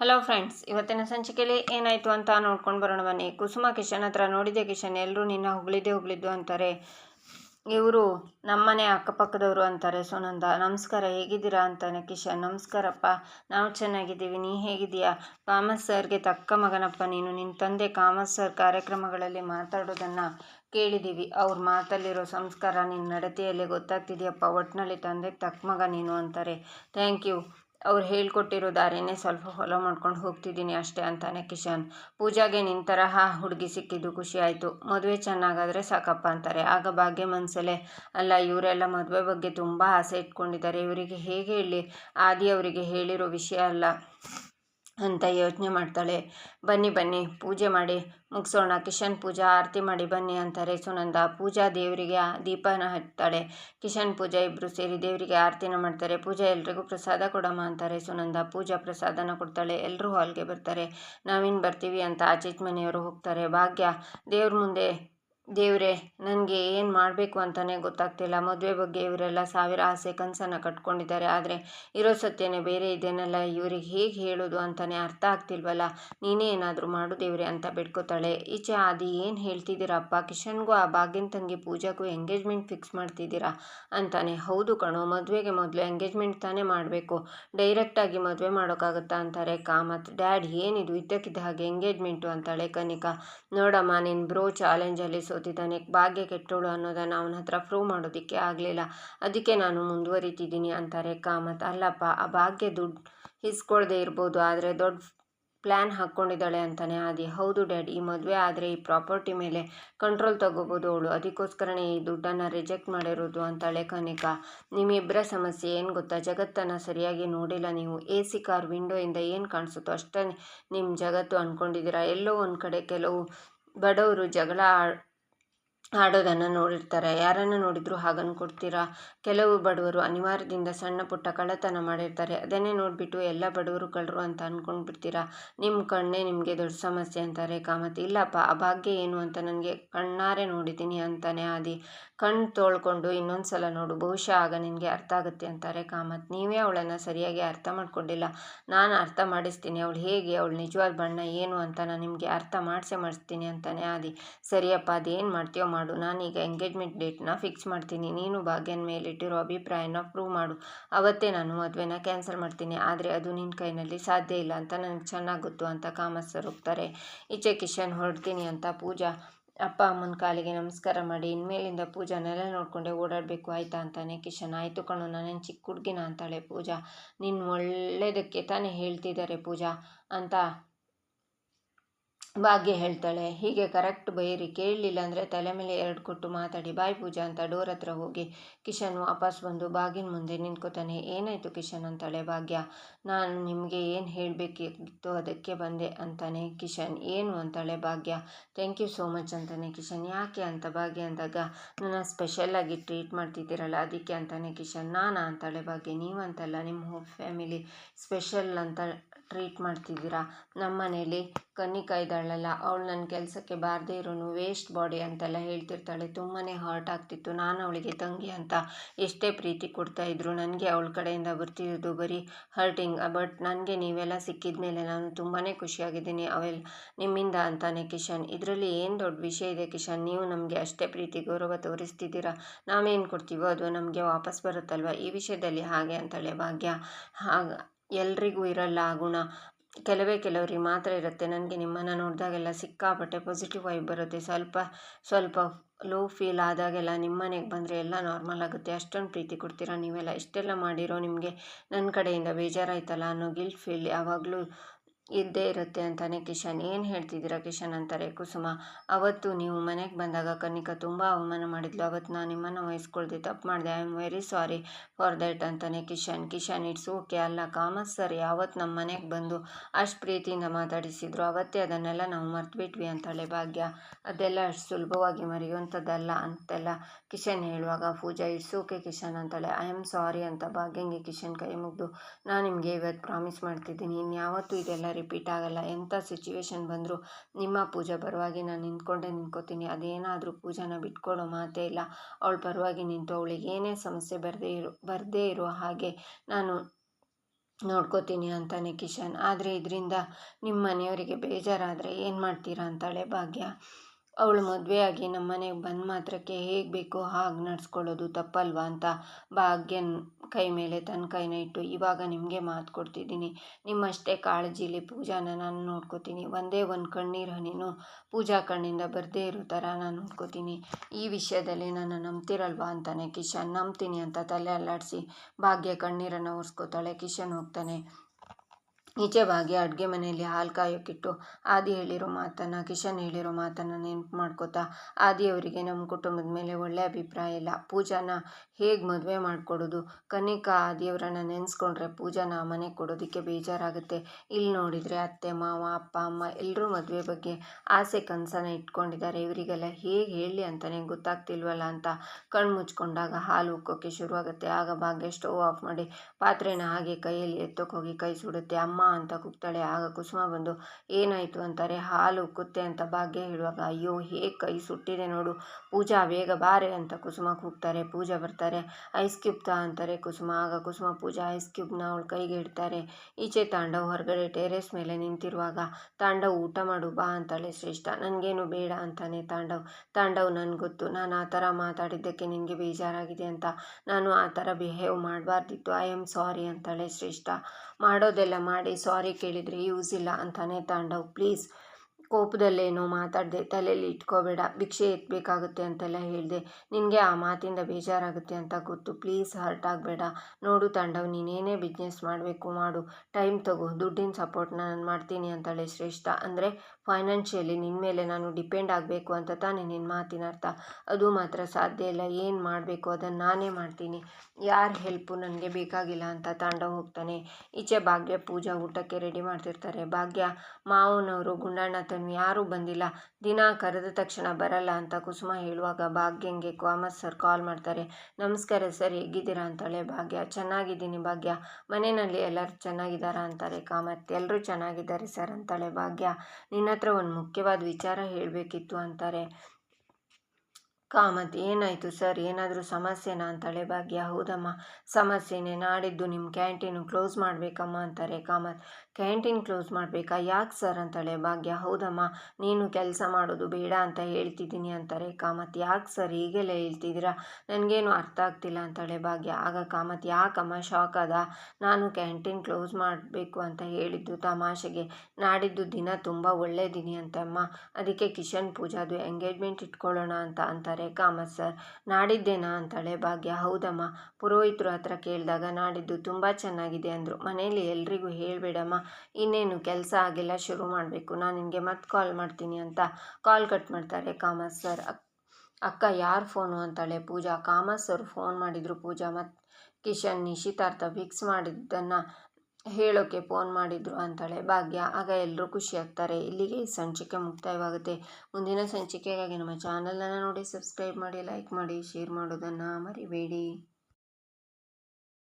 Hello friends ಇವತ್ತಿನ ಸಂಚಿಕೆಯಲ್ಲಿ ಏನಾಯಿತು ಅಂತ ನೋಡ್ಕೊಂಡು ಬರೋಣ ಬನ್ನಿ. ಕುಸುಮ ಕಿಶನ್ ಹತ್ರ ನೋಡಿದೆ ಕಿಶನ್? ಎಲ್ಲರೂ ನಿನ್ನ ಹೊಗಳಿದ್ದೆ ಹೊಗಳಿದ್ದು ಅಂತಾರೆ. ಇವರು ನಮ್ಮನೆ ಅಕ್ಕಪಕ್ಕದವರು ಅಂತಾರೆ ಸುನಂದ. ನಮಸ್ಕಾರ, ಹೇಗಿದ್ದೀರಾ ಅಂತಾನೆ ಕಿಶನ್. ನಮಸ್ಕಾರಪ್ಪ, ನಾವು ಚೆನ್ನಾಗಿದ್ದೀವಿ. ನೀ ಹೇಗಿದ್ದೀಯಾ? ಕಾಮತ್ ಸರ್ಗೆ ತಕ್ಕ ಮಗನಪ್ಪ ನೀನು. ನಿನ್ನ ತಂದೆ ಕಾಮತ್ ಸರ್ ಕಾರ್ಯಕ್ರಮಗಳಲ್ಲಿ ಮಾತಾಡೋದನ್ನು ಕೇಳಿದ್ದೀವಿ. ಅವ್ರ ಮಾತಲ್ಲಿರೋ ಸಂಸ್ಕಾರ ನಿನ್ನ ನಡತೆಯಲ್ಲಿ ಗೊತ್ತಾಗ್ತಿದೆಯಪ್ಪ. ಒಟ್ಟಿನಲ್ಲಿ ತಂದೆಗೆ ತಕ್ಕ ಮಗ ನೀನು ಅಂತಾರೆ. ಥ್ಯಾಂಕ್ ಯು ಅವ್ರು ಹೇಳ್ಕೊಟ್ಟಿರೋ ದಾರಿನೇ ಸ್ವಲ್ಪ ಫಾಲೋ ಮಾಡ್ಕೊಂಡು ಹೋಗ್ತಿದ್ದೀನಿ ಅಷ್ಟೇ ಅಂತಾನೆ ಕಿಶನ್. ಪೂಜಾಗೆ ನಿನ್ನ ತರಹ ಹುಡುಗಿ ಸಿಕ್ಕಿದ್ದು ಖುಷಿ ಆಯಿತು. ಮದುವೆ ಚೆನ್ನಾಗಾದರೆ ಸಾಕಪ್ಪ ಅಂತಾರೆ. ಆಗ ಭಾಗ್ಯ ಮನಸ್ಸಲ್ಲೇ ಅಲ್ಲ, ಇವರೆಲ್ಲ ಮದುವೆ ಬಗ್ಗೆ ತುಂಬ ಆಸೆ ಇಟ್ಕೊಂಡಿದ್ದಾರೆ. ಇವರಿಗೆ ಹೇಗೆ ಹೇಳಿ, ಆದಿ ಅವರಿಗೆ ಹೇಳಿರೋ ವಿಷಯ ಅಲ್ಲ. ಅಂತ ಯೋಚನೆ ಮಾಡ್ತಾಳೆ. ಬನ್ನಿ ಬನ್ನಿ, ಪೂಜೆ ಮಾಡಿ ಮುಗಿಸೋಣ. ಕಿಶನ್ ಪೂಜಾ, ಆರತಿ ಮಾಡಿ ಬನ್ನಿ ಅಂತಾರೆ. ಸುನಂದ ಪೂಜಾ ದೇವರಿಗೆ ದೀಪನ ಹಚ್ತಾಳೆ. ಕಿಶನ್, ಪೂಜಾ ಇಬ್ಬರು ಸೇರಿ ದೇವರಿಗೆ ಆರತಿನ ಮಾಡ್ತಾರೆ. ಪೂಜಾ ಎಲ್ರಿಗೂ ಪ್ರಸಾದ ಕೊಡಮ್ಮ ಅಂತಾರೆ. ಸುನಂದ ಪೂಜಾ ಪ್ರಸಾದನ ಕೊಡ್ತಾಳೆ. ಎಲ್ಲರೂ ಹಾಲ್ಗೆ ಬರ್ತಾರೆ. ನಾವಿನ್ನು ಬರ್ತೀವಿ ಅಂತ ಆಚೀಚ್ ಮನೆಯವರು ಹೋಗ್ತಾರೆ. ಭಾಗ್ಯ, ದೇವ್ರ ಮುಂದೆ ದೇವ್ರೆ, ನನಗೆ ಏನು ಮಾಡಬೇಕು ಅಂತಲೇ ಗೊತ್ತಾಗ್ತಿಲ್ಲ. ಮದುವೆ ಬಗ್ಗೆ ಇವರೆಲ್ಲ ಸಾವಿರ ಆಸೆ ಕನಸನ್ನು ಕಟ್ಕೊಂಡಿದ್ದಾರೆ. ಆದರೆ ಇರೋ ಸತ್ಯನೇ ಬೇರೆ ಇದೇನಲ್ಲ. ಇವ್ರಿಗೆ ಹೇಗೆ ಹೇಳೋದು ಅಂತಲೇ ಅರ್ಥ ಆಗ್ತಿಲ್ವಲ್ಲ? ನೀನೇ ಏನಾದರೂ ಮಾಡು ದೇವ್ರೆ ಅಂತ ಬಿಡ್ಕೋತಾಳೆ ಈಚೆ ಆದಿ ಏನು ಹೇಳ್ತಿದ್ದೀರಪ್ಪ ಕಿಶನ್ಗೂ ಆ ಭಾಗ್ಯನ ತಂಗಿ ಪೂಜಾಗೂ ಎಂಗೇಜ್ಮೆಂಟ್ ಫಿಕ್ಸ್ ಮಾಡ್ತಿದ್ದೀರಾ ಅಂತಾನೆ. ಹೌದು ಕಣೋ, ಮದುವೆಗೆ ಮೊದಲು ಎಂಗೇಜ್ಮೆಂಟ್ ತಾನೇ ಮಾಡಬೇಕು. ಡೈರೆಕ್ಟಾಗಿ ಮದುವೆ ಮಾಡೋಕ್ಕಾಗುತ್ತಾ ಅಂತಾರೆ. ಕಾಮತ್, ಡ್ಯಾಡ್, ಏನಿದು? ಇದ್ದಕ್ಕಿದ್ದ ಹಾಗೆ ಎಂಗೇಜ್ಮೆಂಟು ಅಂತಾಳೆ ಕನಿಕಾ. ನೋಡಮ್ಮ ನಿನ್ನ ಬ್ರೋ ಚಾಲೆಂಜಲ್ಲಿ ಸೋತಿದ್ದಾನೆ ಭಾಗ್ಯ ಕೆಟ್ಟೋಳು ಅನ್ನೋದನ್ನು ಅವನ ಹತ್ರ ಪ್ರೂವ್ ಮಾಡೋದಕ್ಕೆ ಆಗಲಿಲ್ಲ. ಅದಕ್ಕೆ ನಾನು ಮುಂದುವರಿತಿದ್ದೀನಿ ಅಂತಾರೆ ಕಾಮತ್. ಅಲ್ಲಪ್ಪ, ಆ ಭಾಗ್ಯ ದುಡ್ಡು ಇಸ್ಕೊಳ್ದೇ ಇರ್ಬೋದು, ಆದರೆ ದೊಡ್ಡ ಪ್ಲ್ಯಾನ್ ಹಾಕ್ಕೊಂಡಿದ್ದಾಳೆ ಅಂತಾನೆ ಆದಿ. ಹೌದು ಡ್ಯಾಡ್, ಈ ಮದುವೆ ಆದರೆ ಈ ಪ್ರಾಪರ್ಟಿ ಮೇಲೆ ಕಂಟ್ರೋಲ್ ತಗೋಬೋದು ಅವಳು. ಅದಕ್ಕೋಸ್ಕರನೇ ಈ ದುಡ್ಡನ್ನು ರಿಜೆಕ್ಟ್ ಮಾಡಿರೋದು ಅಂತಾಳೆ ಕನಿಕಾ. ನಿಮ್ಮಿಬ್ಬರ ಸಮಸ್ಯೆ ಏನು ಗೊತ್ತಾ? ಜಗತ್ತನ್ನು ಸರಿಯಾಗಿ ನೋಡಿಲ್ಲ ನೀವು. ಎ ಸಿ ಕಾರ್ ವಿಂಡೋಯಿಂದ ಏನು ಕಾಣಿಸುತ್ತೋ ಅಷ್ಟೇ ನಿಮ್ಮ ಜಗತ್ತು ಅಂದ್ಕೊಂಡಿದ್ದೀರಾ ಎಲ್ಲೋ ಒಂದು ಕಡೆ ಕೆಲವು ಬಡವರು ಜಗಳ ಆಡೋದನ್ನು ನೋಡಿರ್ತಾರೆ. ಯಾರನ್ನು ನೋಡಿದರೂ ಕೊಡ್ತೀರಾ? ಕೆಲವು ಬಡವರು ಅನಿವಾರ್ಯದಿಂದ ಸಣ್ಣ ಪುಟ್ಟ ಕಳ್ಳತನ ಮಾಡಿರ್ತಾರೆ. ಅದನ್ನೇ ನೋಡಿಬಿಟ್ಟು ಎಲ್ಲ ಬಡವರು ಕಳ್ಳರು ಅಂತ ಅಂದ್ಕೊಂಡ್ಬಿಡ್ತೀರಾ ನಿಮ್ಮ ಕಣ್ಣೇ ನಿಮಗೆ ದೊಡ್ಡ ಸಮಸ್ಯೆ ಅಂತಾರೆ ಕಾಮತ್ ಇಲ್ಲಪ್ಪ, ಆ ಭಾಗ್ಯ ಏನು ಅಂತ ನನಗೆ ಕಣ್ಣಾರೆ ನೋಡಿದ್ದೀನಿ ಅಂತಾನೆ ಆದಿ. ಕಣ್ಣು ತೋಳ್ಕೊಂಡು ಇನ್ನೊಂದು ಸಲ ನೋಡು, ಬಹುಶಃ ಆಗ ನಿನಗೆ ಅರ್ಥ ಆಗುತ್ತೆ ಅಂತಾರೆ ಕಾಮತ್ ನೀವೇ ಅವಳನ್ನು ಸರಿಯಾಗಿ ಅರ್ಥ ಮಾಡ್ಕೊಂಡಿಲ್ಲ. ನಾನು ಅರ್ಥ ಮಾಡಿಸ್ತೀನಿ. ಅವಳು ಹೇಗೆ, ಅವಳು ನಿಜವಾದ ಬಣ್ಣ ಏನು ಅಂತ ನಾನು ನಿಮಗೆ ಅರ್ಥ ಮಾಡಿಸೇ ಮಾಡಿಸ್ತೀನಿ ಅಂತಾನೆ ಆದಿ. ಸರಿಯಪ್ಪ, ಅದೇನು ಮಾಡ್ತೀಯೋ ಮಾಡು. ನಾನೀಗ ಎಂಗೇಜ್ಮೆಂಟ್ ಡೇಟ್ನ ಫಿಕ್ಸ್ ಮಾಡ್ತೀನಿ. ನೀನು ಭಾಗ್ಯನ ಮೇಲಿಟ್ಟಿರೋ ಅಭಿಪ್ರಾಯನ ಪ್ರೂವ್ ಮಾಡು. ಅವತ್ತೇ ನಾನು ಮದುವೆನ ಕ್ಯಾನ್ಸಲ್ ಮಾಡ್ತೀನಿ. ಆದರೆ ಅದು ನಿನ್ನ ಕೈನಲ್ಲಿ ಸಾಧ್ಯ ಇಲ್ಲ ಅಂತ ನನಗೆ ಚೆನ್ನಾಗಿ ಗೊತ್ತು ಅಂತ ಕಾಮಸ್ಸರು ಸರ್ ಹೋಗ್ತಾರೆ ಈಚೆ ಕಿಶನ್ ಹೊರಡ್ತೀನಿ ಅಂತ ಪೂಜಾ ಅಪ್ಪ ಅಮ್ಮನ ಕಾಲಿಗೆ ನಮಸ್ಕಾರ ಮಾಡಿ, ಇನ್ಮೇಲಿಂದ ಪೂಜಾ ನೆಲ ನೋಡಿಕೊಂಡೆ ಓಡಾಡಬೇಕು ಆಯಿತಾ ಅಂತಾನೆ ಕಿಶನ್. ಆಯಿತು ಕಣೋ, ನಾನೇನು ಚಿಕ್ಕ ಹುಡುಗಿನ ಅಂತಾಳೆ ಪೂಜಾ. ನಿನ್ನ ಒಳ್ಳೆಯದಕ್ಕೆ ತಾನೇ ಹೇಳ್ತಿದ್ದಾರೆ ಪೂಜಾ ಅಂತ ಭಾಗ್ಯ ಹೇಳ್ತಾಳೆ, ಹೀಗೆ ಕರೆಕ್ಟ್ ಬೈರಿ ಕೇಳಲಿಲ್ಲ ಅಂದರೆ ತಲೆ ಮೇಲೆ ಎರಡು ಕೊಟ್ಟು ಮಾತಾಡಿ, ಬಾಯ್ ಪೂಜಾ ಅಂತ ಡೋರ್ ಹತ್ರ ಹೋಗಿ ಕಿಶನ್ ವಾಪಸ್ ಬಂದು ಬಾಗಿನ ಮುಂದೆ ನಿಂತ್ಕೋತಾನೆ, ಏನಾಯಿತು ಕಿಶನ್? ಅಂತಾಳೆ, ಭಾಗ್ಯ, ನಾನು ನಿಮಗೆ ಏನು ಹೇಳಬೇಕಿತ್ತು ಅದಕ್ಕೆ ಬಂದೆ, ಅಂತಾನೆ ಕಿಶನ್, ಏನು? ಅಂತಾಳೆ, ಭಾಗ್ಯ ಥ್ಯಾಂಕ್ ಯು ಸೋ ಮಚ್ ಅಂತಾನೆ ಕಿಶನ್, ಯಾಕೆ ಅಂತ? ಭಾಗ್ಯ ಅಂದಾಗ, ನನ್ನ ಸ್ಪೆಷಲ್ಲಾಗಿ ಟ್ರೀಟ್ ಮಾಡ್ತಿದ್ದೀರಲ್ಲ, ಅದಕ್ಕೆ, ಅಂತಾನೆ ಕಿಶನ್, ನಾನಾ? ಅಂತಾಳೆ, ಭಾಗ್ಯ, ನೀವಂತಲ್ಲ, ನಿಮ್ಮ ಫ್ಯಾಮಿಲಿ ಸ್ಪೆಷಲ್ ಅಂತ ಟ್ರೀಟ್ ಮಾಡ್ತಿದ್ದೀರಾ? ನಮ್ಮ ಮನೇಲಿ ಕನ್ನಿಕಾ ಇದ್ದಾಳಲ್ಲ ಅವಳು ನನ್ನ ಕೆಲಸಕ್ಕೆ ಬಾರದೇ ಇರೋನು, ವೇಸ್ಟ್ ಬಾಡಿ ಅಂತೆಲ್ಲ ಹೇಳ್ತಿರ್ತಾಳೆ. ತುಂಬಾ ಹರ್ಟ್ ಆಗ್ತಿತ್ತು. ನಾನು ಅವಳಿಗೆ ತಂಗಿ ಅಂತ ಎಷ್ಟೇ ಪ್ರೀತಿ ಕೊಡ್ತಾಯಿದ್ರು ನನಗೆ ಅವಳ ಕಡೆಯಿಂದ ಬರ್ತಿರೋದು ಬರೀ ಹರ್ಟಿಂಗ್. ಬಟ್ ನನಗೆ ನೀವೆಲ್ಲ ಸಿಕ್ಕಿದ ಮೇಲೆ ನಾನು ತುಂಬಾ ಖುಷಿಯಾಗಿದ್ದೀನಿ. ಅವೆಲ್ಲ ನಿಮ್ಮಿಂದ ಅಂತಾನೆ ಕಿಶನ್. ಇದರಲ್ಲಿ ಏನು ದೊಡ್ಡ ವಿಷಯ ಇದೆ ಕಿಶನ್? ನೀವು ನಮಗೆ ಅಷ್ಟೇ ಪ್ರೀತಿ, ಗೌರವ ತೋರಿಸ್ತಿದ್ದೀರಾ? ನಾವೇನು ಕೊಡ್ತೀವೋ ಅದು ನಮಗೆ ವಾಪಸ್ ಬರುತ್ತಲ್ವ? ಈ ವಿಷಯದಲ್ಲಿ ಹಾಗೆ ಅಂತಾಳೆ ಭಾಗ್ಯ. ಹಾಗ, ಎಲ್ರಿಗೂ ಇರಲ್ಲ ಆ ಗುಣ. ಕೆಲವೇ ಕೆಲವರಿಗೆ ಮಾತ್ರ ಇರುತ್ತೆ. ನನಗೆ ನಿಮ್ಮನ್ನು ನೋಡಿದಾಗೆಲ್ಲ ಸಿಕ್ಕಾಪಟ್ಟೆ ಪಾಸಿಟಿವ್ ವೈಬ್ ಬರುತ್ತೆ. ಸ್ವಲ್ಪ ಸ್ವಲ್ಪ ಲೋ ಫೀಲ್ ಆದಾಗೆಲ್ಲ ನಿಮ್ಮ ಮನೆಗೆ ಬಂದರೆ ಎಲ್ಲ ನಾರ್ಮಲ್ ಆಗುತ್ತೆ. ಅಷ್ಟೊಂದು ಪ್ರೀತಿ ಕೊಡ್ತೀರಾ ನೀವೆಲ್ಲ? ಇಷ್ಟೆಲ್ಲ ಮಾಡಿರೋ ನಿಮಗೆ ನನ್ನ ಕಡೆಯಿಂದ ಬೇಜಾರಾಯ್ತಲ್ಲ ಅನ್ನೋ ಗಿಲ್ಟ್ ಫೀಲ್ ಯಾವಾಗಲೂ ಇದ್ದೇ ಇರುತ್ತೆ ಅಂತಾನೆ ಕಿಶನ್. ಏನು ಹೇಳ್ತಿದ್ದೀರಾ ಕಿಶನ್ ಅಂತಾರೆ, ಕುಸುಮ, ಅವತ್ತು ನೀವು ಮನೆಗೆ ಬಂದಾಗ ಕನಿಕಾ ತುಂಬ ಅವಮಾನ ಮಾಡಿದ್ಲು. ಅವತ್ತು ನಾನು ನಿಮ್ಮನ್ನು ವಹಿಸ್ಕೊಳ್ದೆ, ತಪ್ಪು ಮಾಡಿದೆ. I am very sorry for that ಅಂತಾನೆ ಕಿಶನ್. ಕಿಶನ್ ಇಟ್ಸ್ ಓಕೆ ಅಲ್ಲ, ಕಾಮತ್ ಸರ್ ಯಾವತ್ತು ನಮ್ಮ ಮನೆಗೆ ಬಂದು ಅಷ್ಟು ಪ್ರೀತಿಯಿಂದ ಮಾತಾಡಿಸಿದ್ರು, ಅವತ್ತೇ ಅದನ್ನೆಲ್ಲ ನಾವು ಮರ್ತುಬಿಟ್ವಿ ಅಂತಾಳೆ ಭಾಗ್ಯ. ಅದೆಲ್ಲ ಅಷ್ಟು ಸುಲಭವಾಗಿ ಮರೆಯುವಂಥದ್ದಲ್ಲ ಅಂತೆಲ್ಲ ಕಿಶನ್ ಹೇಳುವಾಗ ಪೂಜಾ ಇಟ್ಸ್ ಓಕೆ ಕಿಶನ್ ಅಂತಾಳೆ ಐ ಆಮ್ ಸಾರಿ ಅಂತ ಭಾಗ್ಯಂಗೆ ಕಿಶನ್ ಕೈ ಮುಗಿದು, ನಾನು ನಿಮಗೆ ಇವತ್ತು ಪ್ರಾಮಿಸ್ ಮಾಡ್ತಿದ್ದೀನಿ. ಇನ್ಯಾವತ್ತೂ ಇದೆಲ್ಲ ರಿಪೀಟ್ ಆಗಲ್ಲ. ಎಂಥ ಸಿಚುವೇಶನ್ ಬಂದರೂ ನಿಮ್ಮ ಪೂಜಾ ಪರವಾಗಿ ನಾನು ನಿಂತ್ಕೊಂಡೇ ನಿಂತ್ಕೋತೀನಿ. ಅದೇನಾದರೂ ಪೂಜಾನ ಬಿಟ್ಕೊಡೋ ಮಾತೇ ಇಲ್ಲ. ಅವಳು ಪರವಾಗಿ ನಿಂತು ಅವಳಿಗೆ ಏನೇ ಸಮಸ್ಯೆ ಬರದೇ ಇರೋ ಬರದೇ ಇರೋ ಹಾಗೆ ನಾನು ನೋಡ್ಕೋತೀನಿ ಅಂತಾನೆ ಕಿಶನ್. ಆದರೆ ಇದರಿಂದ ನಿಮ್ಮ ಮನೆಯವರಿಗೆ ಬೇಜಾರಾದರೆ ಏನು ಮಾಡ್ತೀರಾ ಅಂತಾಳೆ ಭಾಗ್ಯ. ಅವಳು ಮದುವೆಯಾಗಿ ನಮ್ಮ ಮನೆಗೆ ಬಂದ ಮಾತ್ರಕ್ಕೆ ಹೇಗೆ ಬೇಕೋ ಹಾಗೆ ನಡ್ಸ್ಕೊಳ್ಳೋದು ತಪ್ಪಲ್ವಾ ಅಂತ ಭಾಗ್ಯನ ಕೈ ಮೇಲೆ ತನ್ನ ಕೈನ ಇಟ್ಟು, ಇವಾಗ ನಿಮಗೆ ಮಾತು ಕೊಡ್ತಿದ್ದೀನಿ. ನಿಮ್ಮಷ್ಟೇ ಕಾಳಜಿಲಿ ಪೂಜಾನ ನಾನು ನೋಡ್ಕೋತೀನಿ. ಒಂದೇ ಒಂದು ಕಣ್ಣೀರು ಹನಿನೂ ಪೂಜಾ ಕಣ್ಣಿಂದ ಬರದೇ ಇರೋ ಥರ ನಾನು ನೋಡ್ಕೋತೀನಿ. ಈ ವಿಷಯದಲ್ಲಿ ನಾನು ನಂಬ್ತಿರಲ್ವಾ ಅಂತಾನೆ ಕಿಶನ್. ನಂಬ್ತೀನಿ ಅಂತ ತಲೆ ಅಲ್ಲಾಡಿಸಿ ಭಾಗ್ಯ ಕಣ್ಣೀರನ್ನು ಒರೆಸ್ಕೋತಾಳೆ. ಕಿಶನ್ ಹೋಗ್ತಾನೆ. ಭಾಗ್ಯ ಅಡುಗೆ ಮನೆಯಲ್ಲಿ ಹಾಲು ಕಾಯೋಕ್ಕಿಟ್ಟು ಆದಿ ಹೇಳಿರೋ ಮಾತನ್ನು, ಕಿಶನ್ ಹೇಳಿರೋ ಮಾತನ್ನು ನೆನಪು ಮಾಡ್ಕೋತಾ ಆದಿಯವರಿಗೆ ನಮ್ಮ ಕುಟುಂಬದ ಮೇಲೆ ಒಳ್ಳೆ ಅಭಿಪ್ರಾಯ ಇಲ್ಲ. ಪೂಜಾನ ಹೇಗೆ ಮದುವೆ ಮಾಡಿಕೊಡೋದು? ಕನಿಕಾ ಆದಿಯವರನ್ನು ನೆನೆಸ್ಕೊಂಡ್ರೆ ಪೂಜಾನ ಮನೆ ಕೊಡೋದಕ್ಕೆ ಬೇಜಾರಾಗುತ್ತೆ. ಇಲ್ಲಿ ನೋಡಿದರೆ ಅತ್ತೆ, ಮಾವ, ಅಪ್ಪ, ಅಮ್ಮ ಎಲ್ಲರೂ ಮದುವೆ ಬಗ್ಗೆ ಆಸೆ ಕನಸನ್ನು ಇಟ್ಕೊಂಡಿದ್ದಾರೆ. ಇವರಿಗೆಲ್ಲ ಹೇಗೆ ಹೇಳಿ ಅಂತಲೇ ಗೊತ್ತಾಗ್ತಿಲ್ವಲ್ಲ ಅಂತ ಕಣ್ಣು ಮುಚ್ಕೊಂಡಾಗ ಹಾಲು ಉಕ್ಕೋಕ್ಕೆ ಶುರುವಾಗುತ್ತೆ. ಆಗ ಭಾಗ್ಯ ಸ್ಟೋವ್ ಆಫ್ ಮಾಡಿ ಪಾತ್ರೆನ ಹಾಗೆ ಕೈಯಲ್ಲಿ ಎತ್ತೋಕೆ ಕೈ ಸುಡುತ್ತೆ. ಅಮ್ಮ ಅಂತ ಕೂಗ್ತಾಳೆ. ಆಗ ಕುಸುಮ ಬಂದು, ಏನಾಯಿತು? ಅಂತಾರೆ. ಹಾಲು ಕುತ್ತೆ ಅಂತ ಭಾಗ್ಯ ಹೇಳುವಾಗ, ಅಯ್ಯೋ, ಹೇಗೆ ಕೈ ಸುಟ್ಟಿದೆ ನೋಡು. ಪೂಜಾ, ಬೇಗ ಬಾರೆ ಅಂತ ಕುಸುಮ ಕೂಗ್ತಾರೆ. ಪೂಜಾ ಬರ್ತಾರೆ. ಐಸ್ ಕ್ಯೂಬ್ ತಾ ಅಂತಾರೆ ಕುಸುಮ. ಆಗ ಕುಸುಮ ಪೂಜಾ ಐಸ್ ಕ್ಯೂಬ್ನ ಅವಳು ಕೈಗೆ ಇಡ್ತಾರೆ. ಈಚೆ ತಾಂಡವ್ ಹೊರಗಡೆ ಟೆರೇಸ್ ಮೇಲೆ ನಿಂತಿರುವಾಗ, ತಾಂಡವ್, ಊಟ ಮಾಡು, ಬಾ ಅಂತಾಳೆ ಶ್ರೇಷ್ಠ. ನನಗೇನು ಬೇಡ ಅಂತಾನೆ ತಾಂಡವ್. ತಾಂಡವ್, ನನಗೆ ಗೊತ್ತು. ನಾನು ಆ ಥರ ಮಾತಾಡಿದ್ದಕ್ಕೆ ನಿನಗೆ ಬೇಜಾರಾಗಿದೆ ಅಂತ. ನಾನು ಆ ಥರ ಬಿಹೇವ್ ಮಾಡಬಾರ್ದಿತ್ತು. ಐ ಆಮ್ ಸಾರಿ ಅಂತಾಳೆ ಶ್ರೇಷ್ಠ. ಮಾಡೋದೆಲ್ಲ ಮಾಡಿ, ಸಾರಿ ಕೇಳಿದರೆ ಯೂಸ್ ಇಲ್ಲ ಅಂತಾನೆ ತಾಂಡವ್ ಪ್ಲೀಸ್ ಕೋಪದಲ್ಲೇನೋ ಮಾತಾಡಿದೆ, ತಲೆಯಲ್ಲಿ ಇಟ್ಕೋಬೇಡ, ಭಿಕ್ಷೆ ಎತ್ತಬೇಕಾಗುತ್ತೆ ಅಂತೆಲ್ಲ ಹೇಳಿದೆ. ನಿನಗೆ ಆ ಮಾತಿಂದ ಬೇಜಾರಾಗುತ್ತೆ ಅಂತ ಗೊತ್ತು. ಪ್ಲೀಸ್ ಹರ್ಟ್ ಆಗಬೇಡ. ನೋಡು ತಾಂಡವ್, ನೀನೇನೇ ಬಿಸ್ನೆಸ್ ಮಾಡಬೇಕು, ಮಾಡು. ಟೈಮ್ ತಗೋ, ದುಡ್ಡಿನ ಸಪೋರ್ಟ್ನ ನಾನು ಮಾಡ್ತೀನಿ ಅಂತಾಳೆ ಶ್ರೇಷ್ಠ. ಅಂದರೆ ಫೈನಾನ್ಷಿಯಲಿ ನಿನ್ನ ಮೇಲೆ ನಾನು ಡಿಪೆಂಡ್ ಆಗಬೇಕು ಅಂತ ತಾನೇ ನಿನ್ನ ಮಾತಿನ ಅರ್ಥ. ಅದು ಮಾತ್ರ ಸಾಧ್ಯ ಇಲ್ಲ. ಏನು ಮಾಡಬೇಕು? ಅದನ್ನು ನಾನೇ ಮಾಡ್ತೀನಿ. ಯಾರ ಹೆಲ್ಪು ನನಗೆ ಬೇಕಾಗಿಲ್ಲ ಅಂತ ತಾಂಡ ಹೋಗ್ತಾನೆ. ಈಚೆ ಭಾಗ್ಯ ಪೂಜಾ ಊಟಕ್ಕೆ ರೆಡಿ ಮಾಡ್ತಿರ್ತಾರೆ. ಭಾಗ್ಯ, ಮಾವನವರು, ಗುಂಡಣ್ಣ ತನ್ನ ಯಾರೂ ಬಂದಿಲ್ಲ. ದಿನ ಕರೆದ ತಕ್ಷಣ ಬರಲ್ಲ ಅಂತ ಕುಸುಮ ಹೇಳುವಾಗ ಭಾಗ್ಯಂಗೆ ಕಾಮತ್ ಸರ್ ಕಾಲ್ ಮಾಡ್ತಾರೆ. ನಮಸ್ಕಾರ ಸರ್ ಹೇಗಿದ್ದೀರಾ ಅಂತಾಳೆ ಭಾಗ್ಯ. ಚೆನ್ನಾಗಿದ್ದೀನಿ ಭಾಗ್ಯ. ಮನೆಯಲ್ಲಿ ಎಲ್ಲರೂ ಚೆನ್ನಾಗಿದ್ದಾರಾ ಅಂತಾರೆ ಕಾಮತ್. ಎಲ್ಲರೂ ಚೆನ್ನಾಗಿದ್ದಾರೆ ಸರ್ ಅಂತಾಳೆ ಭಾಗ್ಯ. ನಿನ್ನ ಹತ್ರ ಒಂದು ಮುಖ್ಯವಾದ ವಿಚಾರ ಹೇಳಬೇಕಿತ್ತು ಅಂತಾರೆ. ಕಾಮತ್ ಏನಾಯಿತು ಸರ್? ಏನಾದರೂ ಸಮಸ್ಯೆನಾ? ಅಂತಾಳೆ ಭಾಗ್ಯ ಹೌದಮ್ಮ, ಸಮಸ್ಯೆನೇ. ನಾಡಿದ್ದು ನಿಮ್ಮ ಕ್ಯಾಂಟೀನು ಕ್ಲೋಸ್ ಮಾಡಬೇಕಮ್ಮ ಅಂತಾರೆ ಕಾಮತ್. ಕ್ಯಾಂಟೀನ್ ಕ್ಲೋಸ್ ಮಾಡಬೇಕಾ? ಯಾಕೆ ಸರ್? ಅಂತಾಳೆ ಭಾಗ್ಯ ಹೌದಮ್ಮ, ನೀನು ಕೆಲಸ ಮಾಡೋದು ಬೇಡ ಅಂತ ಹೇಳ್ತಿದ್ದೀನಿ ಅಂತಾರೆ ಕಾಮತ್. ಯಾಕೆ ಸರ್ ಹೀಗೆಲ್ಲ ಹೇಳ್ತಿದ್ದೀರಾ? ನನಗೇನು ಅರ್ಥ ಆಗ್ತಿಲ್ಲ ಅಂತಾಳೆ ಭಾಗ್ಯ ಆಗ ಕಾಮತ್, ಯಾಕಮ್ಮ ಶಾಕ್ ಅದ? ನಾನು ಕ್ಯಾಂಟೀನ್ ಕ್ಲೋಸ್ ಮಾಡಬೇಕು ಅಂತ ಹೇಳಿದ್ದು ತಮಾಷೆಗೆ. ನಾಡಿದ್ದು ದಿನ ತುಂಬ ಒಳ್ಳೆ ದಿನ ಅಂತಮ್ಮ. ಅದಕ್ಕೆ ಕಿಶನ್ ಪೂಜಾದು ಎಂಗೇಜ್ಮೆಂಟ್ ಇಟ್ಕೊಳ್ಳೋಣ ಅಂತ ಅಂತಾರೆ ಕಾಮತ್ ಸರ್ ನಾಡಿದ್ದೇನಾ ಅಂತಾಳೆ ಭಾಗ್ಯ. ಹೌದಮ್ಮ, ಪುರೋಹಿತರು ಹತ್ರ ಕೇಳಿದಾಗ ನಾಡಿದ್ದು ತುಂಬ ಚೆನ್ನಾಗಿದೆ ಅಂದರು. ಮನೆಯಲ್ಲಿ ಎಲ್ರಿಗೂ ಹೇಳಬೇಡಮ್ಮ, ಇನ್ನೇನು ಕೆಲಸ ಆಗಿಲ್ಲ, ಶುರು ಮಾಡಬೇಕು. ನಾನು ನಿನಗೆ ಮತ್ತೆ ಕಾಲ್ ಮಾಡ್ತೀನಿ ಅಂತ ಕಾಲ್ ಕಟ್ ಮಾಡ್ತಾರೆ ಕಾಮಸ್ ಸರ್ ಅಕ್ಕ ಯಾರು ಫೋನು ಅಂತಾಳೆ ಪೂಜಾ. ಕಾಮಸ್ ಸರ್ ಫೋನ್ ಮಾಡಿದರು ಪೂಜಾ. ಮತ್ತು ಕಿಶನ್ ನಿಶಿತಾರ್ಥ ಫಿಕ್ಸ್ ಮಾಡಿದ್ದನ್ನು ಹೇಳೋಕ್ಕೆ ಫೋನ್ ಮಾಡಿದ್ರು ಅಂತಾಳೆ ಭಾಗ್ಯ, ಆಗ ಎಲ್ಲರೂ ಖುಷಿ ಆಗ್ತಾರೆ. ಇಲ್ಲಿಗೆ ಈ ಸಂಚಿಕೆ ಮುಕ್ತಾಯವಾಗುತ್ತೆ. ಮುಂದಿನ ಸಂಚಿಕೆಗಾಗಿ ನಮ್ಮ ಚಾನಲನ್ನು ನೋಡಿ ಸಬ್ಸ್ಕ್ರೈಬ್ ಮಾಡಿ ಲೈಕ್ ಮಾಡಿ ಶೇರ್ ಮಾಡೋದನ್ನು ಮರಿಬೇಡಿ.